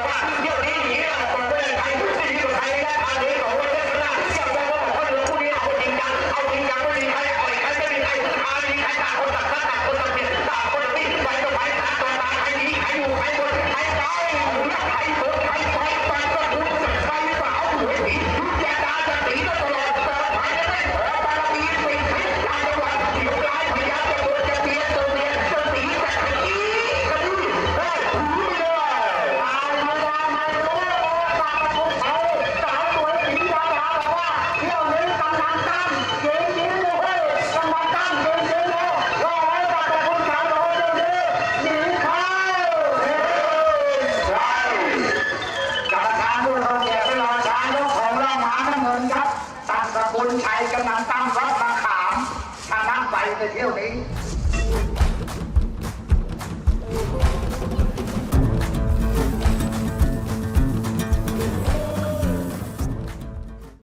One, go. ม่้ำน้ำเงินครับตามสกุลชัยกำนันตั้งรถมาขามชนะไปในเที่ยวนี้